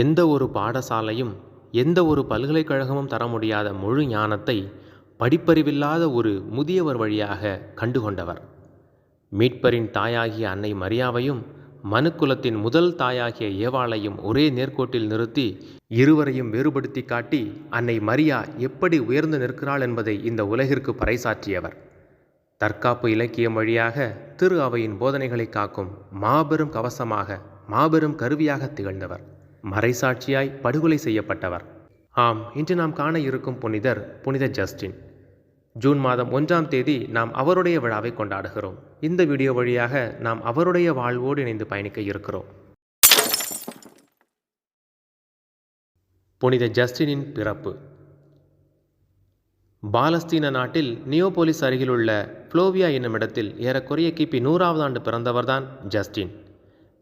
எந்த ஒரு பாடசாலையும் எந்த ஒரு பல்கலைக்கழகமும் தர முடியாத முழு ஞானத்தை படிப்பறிவில்லாத ஒரு முதியவர் வழியாக கண்டுகொண்டவர். மீட்பரின் தாயாகிய அன்னை மரியாவையும் மனுக்குலத்தின் முதல் தாயாகிய ஏவாளையும் ஒரே நேர்கோட்டில் நிறுத்தி இருவரையும் வேறுபடுத்தி காட்டி அன்னை மரியா எப்படி உயர்ந்து நிற்கிறாள் என்பதை இந்த உலகிற்கு பறைசாற்றியவர். தற்காப்பு இலக்கியம் வழியாக திரு அவையின் போதனைகளை காக்கும் மாபெரும் கவசமாக மாபெரும் கருவியாக திகழ்ந்தவர். மறைசாட்சியாய் படுகொலை செய்யப்பட்டவர். ஆம் இன்று நாம் காண இருக்கும் புனிதர் புனித ஜஸ்டின். ஜூன் மாதம் ஒன்றாம் தேதி நாம் அவருடைய விழாவை கொண்டாடுகிறோம். இந்த வீடியோ வழியாக நாம் அவருடைய வாழ்வோடு இணைந்து பயணிக்க இருக்கிறோம். புனித ஜஸ்டினின் பிறப்பு. பாலஸ்தீன நாட்டில் நியோபோலிஸ் அருகிலுள்ள ஃப்ளோவியா என்னும் இடத்தில் ஏறக்குறைய கிபி நூறாவது ஆண்டு பிறந்தவர்தான் ஜஸ்டின்.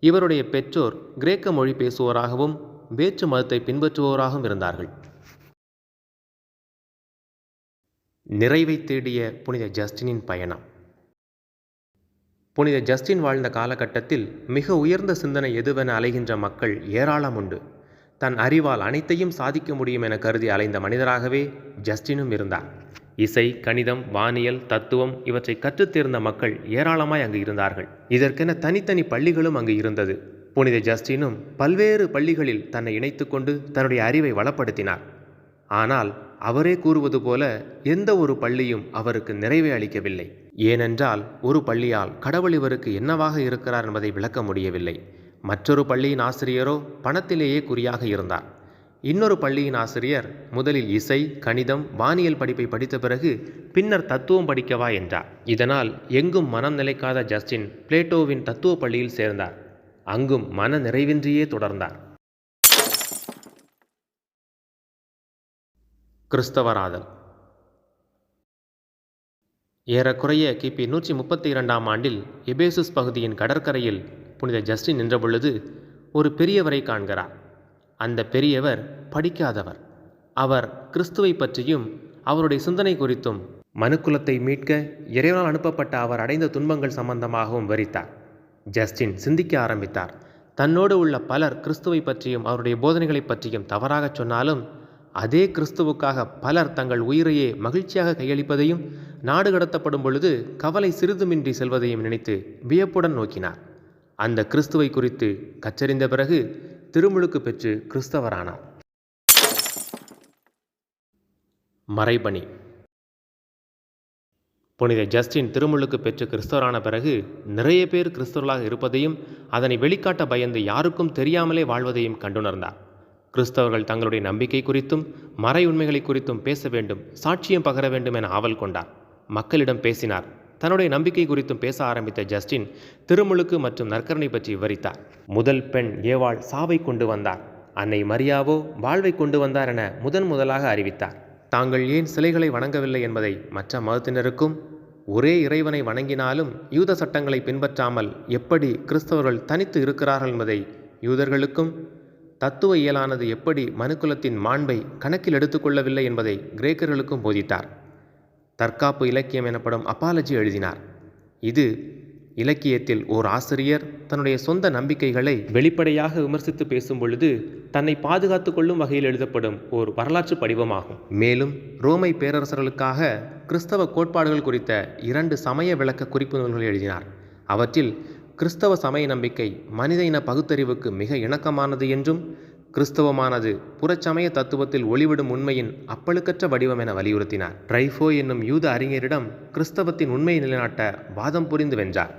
இவருடைய பெற்றோர் கிரேக்க மொழி பேசுவோராகவும் வேற்று மதத்தை பின்பற்றுவோராகவும் இருந்தார்கள். நிறைவை தேடிய புனித ஜஸ்டினின் பயணம். புனித ஜஸ்டின் வாழ்ந்த காலகட்டத்தில் மிக உயர்ந்த சிந்தனை எதுவென அலைகின்ற மக்கள் ஏராளம் உண்டு. தன் அறிவால் அனைத்தையும் சாதிக்க முடியும் என கருதி அலைந்த மனிதராகவே ஜஸ்டினும் இருந்தார். இசை கணிதம் வானியல் தத்துவம் இவற்றை கற்றுத்தேர்ந்த மக்கள் ஏராளமாய் அங்கு இருந்தார்கள். இதற்கென தனித்தனி பள்ளிகளும் அங்கு இருந்தது. புனித ஜஸ்டினும் பல்வேறு பள்ளிகளில் தன்னை இணைத்துக்கொண்டு தன்னுடைய அறிவை வளப்படுத்தினார். ஆனால் அவரே கூறுவது போல எந்த ஒரு பள்ளியும் அவருக்கு நிறைவே அளிக்கவில்லை. ஏனென்றால் ஒரு பள்ளியால் கடவுள் இவருக்கு என்னவாக இருக்கிறார் என்பதை விளக்க முடியவில்லை. மற்றொரு பள்ளியின் ஆசிரியரோ பணத்திலேயே குறியாக இருந்தார். இன்னொரு பள்ளியின் ஆசிரியர் முதலில் இசை கணிதம் வானியல் படிப்பை படித்த பிறகு பின்னர் தத்துவம் படிக்கவா என்றார். இதனால் எங்கும் மனம் நிலைக்காத ஜஸ்டின் பிளேட்டோவின் தத்துவ பள்ளியில் சேர்ந்தார். அங்கும் மன நிறைவின்றியே தொடர்ந்தார். கிறிஸ்தவராதல். ஏறக்குறைய கிபி நூற்றி முப்பத்தி இரண்டாம் ஆண்டில் எபேசுஸ் பகுதியின் கடற்கரையில் புனித ஜஸ்டின் நின்றபொழுது ஒரு பெரியவரை காண்கிறார். அந்த பெரியவர் படிக்காதவர். அவர் கிறிஸ்துவை பற்றியும் அவருடைய சிந்தனை குறித்தும் மனுக்குலத்தை மீட்க இறைவனால் அனுப்பப்பட்ட அவர் அடைந்த துன்பங்கள் சம்பந்தமாகவும் விவரித்தார். ஜஸ்டின் சிந்திக்க ஆரம்பித்தார். தன்னோடு உள்ள பலர் கிறிஸ்துவை பற்றியும் அவருடைய போதனைகளை பற்றியும் தவறாகச் சொன்னாலும் அதே கிறிஸ்துவுக்காக பலர் தங்கள் உயிரையே மகிழ்ச்சியாக கையளிப்பதையும் நாடு கடத்தப்படும் பொழுது கவலை சிறிதுமின்றி செல்வதையும் நினைத்து வியப்புடன் நோக்கினார். அந்த கிறிஸ்துவை குறித்து கச்சறிந்த பிறகு திருமுழுக்கு பெற்று கிறிஸ்தவரானார். மறைபணி. புனித ஜஸ்டின் திருமுழுக்கு பெற்று கிறிஸ்தவரான பிறகு நிறைய பேர் கிறிஸ்தவர்களாக இருப்பதையும் அதனை வெளிக்காட்ட பயந்து யாருக்கும் தெரியாமலே வாழ்வதையும் கண்டுணர்ந்தார். கிறிஸ்தவர்கள் தங்களுடைய நம்பிக்கை குறித்தும் மறை உண்மைகளை குறித்தும் பேச வேண்டும் சாட்சியம் பகர வேண்டும் என ஆவல் கொண்டார். மக்களிடம் பேசினார் தன்னுடைய நம்பிக்கை குறித்தும் பேச ஆரம்பித்த ஜஸ்டின் திருமுழுக்கு மற்றும் நற்கரணை பற்றி விவரித்தார். முதல் பெண் ஏவாள் சாவை கொண்டு வந்தார். அன்னை மரியாவோ வாழ்வை கொண்டு வந்தார் என முதன் முதலாக அறிவித்தார். தாங்கள் ஏன் சிலைகளை வணங்கவில்லை என்பதை மற்ற மதத்தினருக்கும் ஒரே இறைவனை வணங்கினாலும் யூத சட்டங்களை பின்பற்றாமல் எப்படி கிறிஸ்தவர்கள் தனித்து இருக்கிறார்கள் என்பதை யூதர்களுக்கும் தத்துவ இயலானது எப்படி மனுக்குலத்தின் மாண்பை கணக்கில் எடுத்துக்கொள்ளவில்லை என்பதை கிரேக்கர்களுக்கும் போதித்தார். தற்காப்பு இலக்கியம் எனப்படும் அப்பாலஜி எழுதினார். இது இலக்கியத்தில் ஓர் ஆசிரியர் தன்னுடைய சொந்த நம்பிக்கைகளை வெளிப்படையாக விமர்சித்து பேசும் பொழுது தன்னை பாதுகாத்து கொள்ளும் வகையில் எழுதப்படும் ஓர் வரலாற்று படிவமாகும். மேலும் ரோமை பேரரசர்களுக்காக கிறிஸ்தவ கோட்பாடுகள் குறித்த இரண்டு சமய விளக்க குறிப்பு நூல்களை எழுதினார். அவற்றில் கிறிஸ்தவ சமய நம்பிக்கை மனித இன பகுத்தறிவுக்கு மிக இணக்கமானது என்றும் கிறிஸ்தவமானது புறச்சமய தத்துவத்தில் ஒளிவிடும் உண்மையின் அப்பழுக்கற்ற வடிவம் என வலியுறுத்தினார். ட்ரைஃபோ என்னும் யூத அறிஞரிடம் கிறிஸ்தவத்தின் உண்மையை நிலைநாட்ட வாதம் புரிந்து வென்றார்.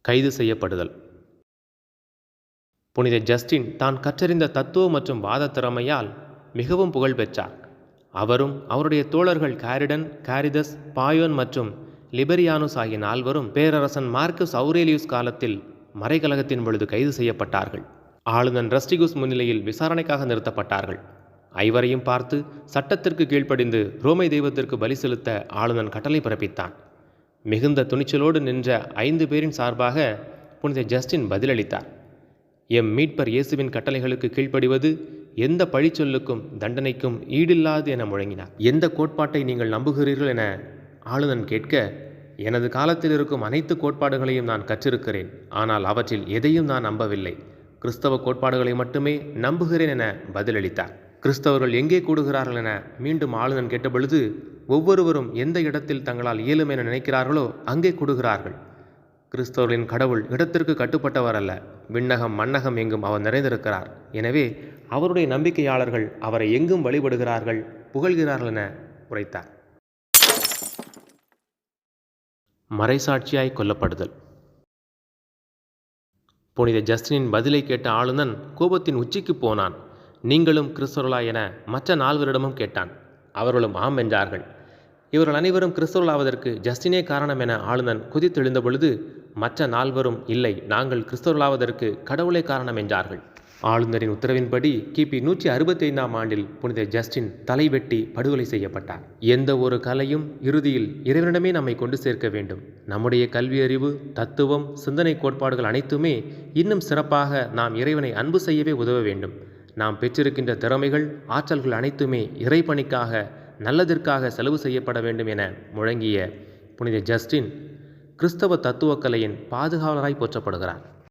கைது செய்யப்படுதல். புனித ஜஸ்டின் தான் கற்றறிந்த தத்துவ மற்றும் வாத திறமையால் மிகவும் புகழ் பெற்றார். அவரும் அவருடைய தோழர்கள் காரிடன் காரிதஸ் பாயோன் மற்றும் லிபரியானுஸ் ஆகிய நால்வரும் பேரரசன் மார்க்கஸ் அவுரேலியூஸ் காலத்தில் மறைக்கலகத்தின் பொழுது கைது செய்யப்பட்டார்கள். ஆளுநன் ரஸ்டிகுஸ் முன்னிலையில் விசாரணைக்காக நிறுத்தப்பட்டார்கள். ஐவரையும் பார்த்து சட்டத்திற்கு கீழ்ப்படிந்து ரோமை தெய்வத்திற்கு பலி செலுத்த ஆளுநன் கட்டளை பிறப்பித்தான். மிகுந்த துணிச்சலோடு நின்ற ஐந்து பேரின் சார்பாக புனித ஜஸ்டின் பதிலளித்தார். எம் மீட்பர் இயேசுவின் கட்டளைகளுக்கு கீழ்ப்படிவது எந்த பழிச்சொல்லுக்கும் தண்டனைக்கும் ஈடில்லாது என முழங்கினார். எந்த கோட்பாட்டை நீங்கள் நம்புகிறீர்கள் என ஆளுநன் கேட்க எனது காலத்தில் இருக்கும் அனைத்து கோட்பாடுகளையும் நான் கற்றிருக்கிறேன். ஆனால் அவற்றில் எதையும் நான் நம்பவில்லை. கிறிஸ்தவ கோட்பாடுகளை மட்டுமே நம்புகிறேன் என பதிலளித்தார். கிறிஸ்தவர்கள் எங்கே கூடுகிறார்கள் என மீண்டும் ஆளுநன் கேட்டபொழுது ஒவ்வொருவரும் எந்த இடத்தில் தங்களால் இயலும் என நினைக்கிறார்களோ அங்கே கூடுகிறார்கள். கிறிஸ்தவர்களின் கடவுள் இடத்திற்கு கட்டுப்பட்டவர் அல்ல. விண்ணகம் மண்ணகம் எங்கும் அவர் நிறைந்திருக்கிறார். எனவே அவருடைய நம்பிக்கையாளர்கள் அவரை எங்கும் வழிபடுகிறார்கள் புகழ்கிறார்கள் என உரைத்தார். மறைசாட்சியாய் கொல்லப்படுதல். புனித ஜஸ்டினின் பதிலை கேட்ட ஆளுநன் கோபத்தின் உச்சிக்கு போனான். நீங்களும் கிறிஸ்தவர்களா என மற்ற நால்வரிடமும் கேட்டான். அவர்களும் ஆம் என்றார்கள். இவர்கள் அனைவரும் கிறிஸ்தவர்களாவதற்கு ஜஸ்டினே காரணம் என ஆளுநன் குதித்தெழுந்த பொழுது மற்ற நால்வரும் இல்லை நாங்கள் கிறிஸ்தவர்களாவதற்கு கடவுளே காரணம் என்றார்கள். ஆளுநரின் உத்தரவின்படி கிபி நூற்றி அறுபத்தி ஐந்தாம் ஆண்டில் புனித ஜஸ்டின் தலைவெட்டி படுகொலை செய்யப்பட்டார். எந்த ஒரு கலையும் இறுதியில் இறைவனிடமே நம்மை கொண்டு சேர்க்க வேண்டும். நம்முடைய கல்வி அறிவு தத்துவம் சிந்தனை கோட்பாடுகள் அனைத்துமே இன்னும் சிறப்பாக நாம் இறைவனை அன்பு செய்யவே உதவ வேண்டும். நாம் பெற்றிருக்கின்ற திறமைகள் ஆற்றல்கள் அனைத்துமே இறைப்பணிக்காக நல்லதற்காக செலவு செய்யப்பட வேண்டும் என முழங்கிய புனித ஜஸ்டின் கிறிஸ்தவ தத்துவக்கலையின் பாதுகாவலராய் போற்றப்படுகிறார்.